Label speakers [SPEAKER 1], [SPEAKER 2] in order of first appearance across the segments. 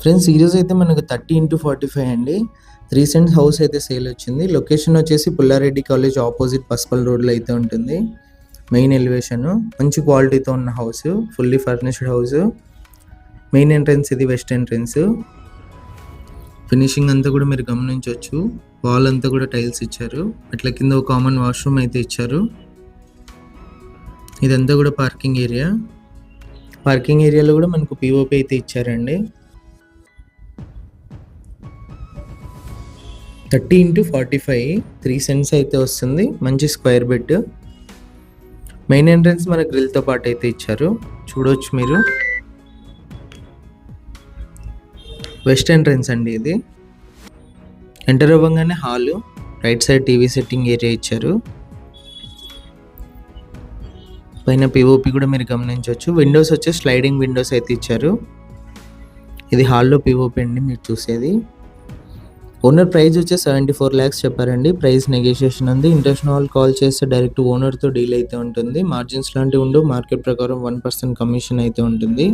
[SPEAKER 1] Friends ఈరోజు అయితే మనకు థర్టీ ఇంటూ ఫార్టీ ఫైవ్ అండి. రీసెంట్ హౌస్ అయితే సేల్ వచ్చింది. లొకేషన్ వచ్చేసి పుల్లారెడ్డి కాలేజ్ ఆపోజిట్ పసుపల్ రోడ్లో అయితే ఉంటుంది. మెయిన్ ఎలివేషన్ మంచి క్వాలిటీతో ఉన్న house fully furnished house. Main entrance ఇది వెస్ట్ ఎంట్రన్స్. ఫినిషింగ్ అంతా కూడా మీరు గమనించవచ్చు. వాల్ అంతా కూడా టైల్స్ ఇచ్చారు. అట్లా కింద ఒక కామన్ వాష్రూమ్ అయితే ఇచ్చారు. ఇదంతా కూడా పార్కింగ్ ఏరియా. పార్కింగ్ ఏరియాలో కూడా మనకు పిఓపి అయితే ఇచ్చారండి. Thirty into forty five three cents అయితే వస్తుంది. మంచి స్క్వేర్ బెడ్. మెయిన్ ఎంట్రన్స్ మన గ్రిల్తో పాటు అయితే ఇచ్చారు. చూడవచ్చు మీరు. వెస్ట్ ఎంట్రన్స్ అండి ఇది. ఎంటర్ అవ్వగానే hall right side TV setting area ఇచ్చారు. పైన పిఓపి కూడా మీరు గమనించవచ్చు. విండోస్ వచ్చి స్లైడింగ్ విండోస్ అయితే ఇచ్చారు. ఇది హాల్లో పిఓపి అండి మీరు చూసేది. ఓనర్ ప్రైస్ వచ్చి సెవెంటీ ఫోర్ ల్యాక్స్ చెప్పారండి. ప్రైస్ నెగోషియేషన్ ఉంది. ఇంటర్నేషనల్ వాళ్ళు కాల్ చేస్తే డైరెక్ట్ ఓనర్తో డీల్ అయితే ఉంటుంది. మార్జిన్స్ లాంటివి ఉండు మార్కెట్ ప్రకారం వన్ పర్సెంట్ కమిషన్ అయితే ఉంటుంది.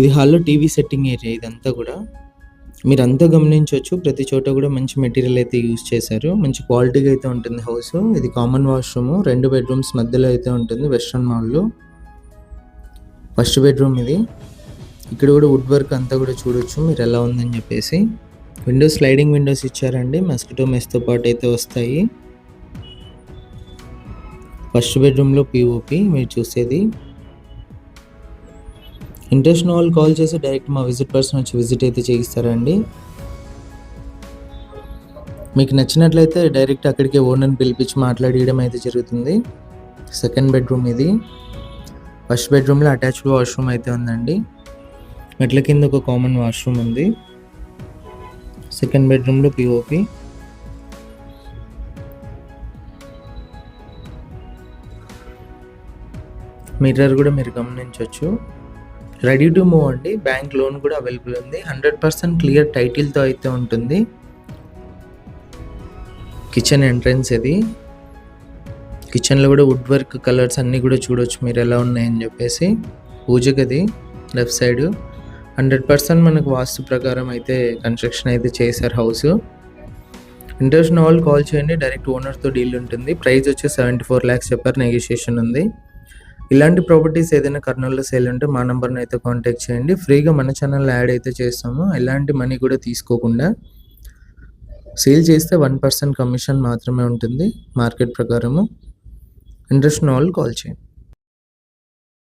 [SPEAKER 1] ఇది హాల్లో టీవీ సెట్టింగ్ ఏరియా ఇదంతా కూడా. మీరు అంతా గమనించవచ్చు. ప్రతి చోట కూడా మంచి మెటీరియల్ అయితే యూజ్ చేశారు. మంచి క్వాలిటీగా అయితే ఉంటుంది హౌస్ ఇది కామన్ వాష్రూమ్ రెండు బెడ్రూమ్స్ మధ్యలో అయితే ఉంటుంది. వెస్ట్రన్ మాల్లో ఫస్ట్ బెడ్రూమ్ ఇది. ఇక్కడ కూడా వుడ్ వర్క్ అంతా కూడా చూడొచ్చు మీరు ఎలా ఉందని చెప్పేసి. విండోస్ స్లైడింగ్ విండోస్ ఇచ్చారండి మస్కిటో మెస్తో పాటు అయితే వస్తాయి. ఫస్ట్ బెడ్రూమ్లో పిఓపి మీరు చూసేది. ఇంట్రెస్ట్ ఉన్న వాళ్ళు కాల్ చేసి డైరెక్ట్ మా విజిట్ పర్సన్ వచ్చి విజిట్ అయితే చేయిస్తారండి. మీకు నచ్చినట్లయితే డైరెక్ట్ అక్కడికే ఓనర్ని పిలిపించి మాట్లాడియడం అయితే జరుగుతుంది. సెకండ్ బెడ్రూమ్ ఇది. ఫస్ట్ బెడ్రూమ్లో అటాచ్డ్ వాష్రూమ్ అయితే ఉందండి. మెట్ల కింద ఒక కామన్ వాష్రూమ్ ఉంది. సెకండ్ బెడ్రూమ్లో పిఓపి మిర్రర్ కూడా మీరు గమనించవచ్చు రెడీ టు మూవ్ అండి. బ్యాంక్ లోన్ కూడా అవైలబుల్ ఉంది. హండ్రెడ్ పర్సెంట్ క్లియర్ టైటిల్తో అయితే ఉంటుంది. కిచెన్ ఎంట్రన్స్ ఇది. కిచెన్లో కూడా వుడ్ వర్క్ కలర్స్ అన్నీ కూడా చూడొచ్చు మీరు ఎలా ఉన్నాయని చెప్పేసి. పూజ గది లెఫ్ట్ సైడ్. హండ్రెడ్ పర్సెంట్ మనకు వాస్తు ప్రకారం అయితే కన్స్ట్రక్షన్ అయితే చేశారు హౌస్. ఇంట్రెస్ట్ ఉన్న వాళ్ళు కాల్ చేయండి డైరెక్ట్ ఓనర్తో డీల్ ఉంటుంది. ప్రైస్ వచ్చి సెవెంటీ ఫోర్ ల్యాక్స్ చెప్పారు నెగోషియేషన్ ఉంది. ఇలాంటి ప్రాపర్టీస్ ఏదైనా కర్నూలులో సేల్ ఉంటే మా నెంబర్ని అయితే కాంటాక్ట్ చేయండి. ఫ్రీగా మన ఛానల్లో యాడ్ అయితే చేస్తాము. ఎలాంటి మనీ కూడా తీసుకోకుండా సేల్ చేస్తే వన్ పర్సెంట్ కమిషన్ మాత్రమే ఉంటుంది మార్కెట్ ప్రకారము. ఇంట్రెస్ట్ ఉన్న వాళ్ళు కాల్ చేయండి.